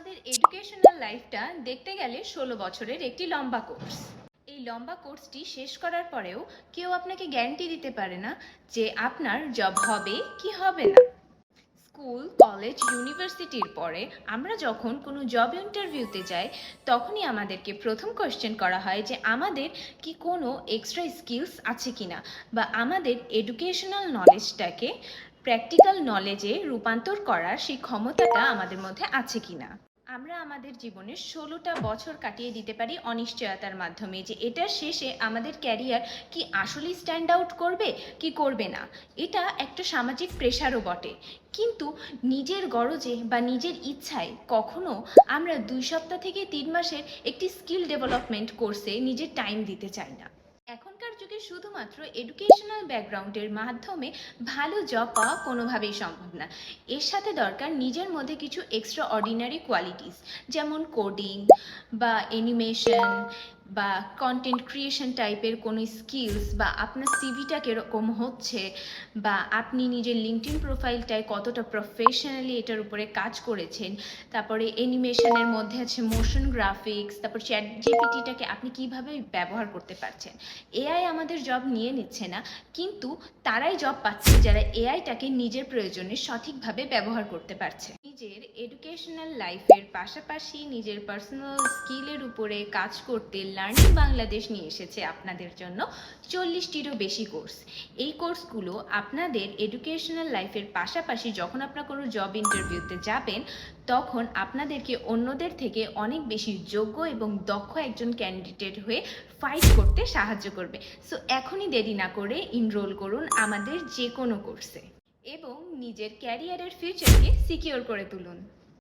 আমাদের এডুকেশনাল লাইফটা দেখতে গেলে ষোলো বছরের একটি লম্বা কোর্স এই লম্বা কোর্সটি শেষ করার পরেও কেউ আপনাকে গ্যারান্টি দিতে পারে না যে আপনার জব হবে কি হবে না। স্কুল কলেজ ইউনিভার্সিটির পরে আমরা যখন কোনো জব ইন্টারভিউতে যাই, তখনই আমাদেরকে প্রথম কোয়েশ্চেন করা হয় যে আমাদের কি কোনো এক্সট্রা স্কিলস আছে কিনা বা আমাদের এডুকেশনাল নলেজটাকে প্র্যাকটিক্যাল নলেজে রূপান্তর করার সেই ক্ষমতাটা আমাদের মধ্যে আছে কিনা? আমরা আমাদের জীবনের ষোলোটা বছর কাটিয়ে দিতে পারি অনিশ্চয়তার মাধ্যমে যে এটার শেষে আমাদের ক্যারিয়ার কি আসলেই স্ট্যান্ড আউট করবে, কি করবে না? এটা একটা সামাজিক প্রেশারও বটে। কিন্তু নিজের গরজে বা নিজের ইচ্ছায় কখনো আমরা দুই সপ্তাহ থেকে তিন মাসের একটি স্কিল ডেভেলপমেন্ট কোর্সে নিজের টাইম দিতে চাই না। শুধুমাত্র এডুকেশনাল ব্যাকগ্রাউন্ডের মাধ্যমে ভালো জব পাওয়া কোনোভাবেই সম্ভব না। এর সাথে দরকার নিজের মধ্যে কিছু এক্সট্রা অর্ডিনারি কোয়ালিটিস যেমন কোডিং বা অ্যানিমেশন বা কন্টেন্ট ক্রিয়েশন টাইপের কোনো স্কিলস বা আপনার সিভিটা কীরকম হচ্ছে বা আপনি নিজের লিঙ্কডিন প্রোফাইলটায় কতটা প্রফেশনালি এটার উপরে কাজ করেছেন, তারপরে অ্যানিমেশনের মধ্যে আছে মোশন গ্রাফিক্স তারপর চ্যাট জিপিটিটাকে আপনি কীভাবে ব্যবহার করতে পারছেন এআই আমাদের জব নিয়ে নিচ্ছে না, কিন্তু তারাই জব পাচ্ছে যারা এআইটাকে নিজের প্রয়োজনে সঠিকভাবে ব্যবহার করতে পারছে। নিজের এডুকেশনাল লাইফের পাশাপাশি নিজের পার্সোনাল স্কিলের উপরে কাজ করতে লার্নিং বাংলাদেশ নিয়ে এসেছে আপনাদের জন্য চল্লিশটিরও বেশি কোর্স এই কোর্সগুলো আপনাদের এডুকেশনাল লাইফের পাশাপাশি যখন আপনারা কোনো জব ইন্টারভিউতে যাবেন, তখন আপনাদেরকে অন্যদের থেকে অনেক বেশি যোগ্য এবং দক্ষ একজন ক্যান্ডিডেট হয়ে ফাইট করতে সাহায্য করবে। সো এখনই দেরি না করে ইনরোল করুন আমাদের যে কোনো কোর্সে এবং নিজের ক্যারিয়ারের ফিউচারকে সিকিওর করে তুলুন।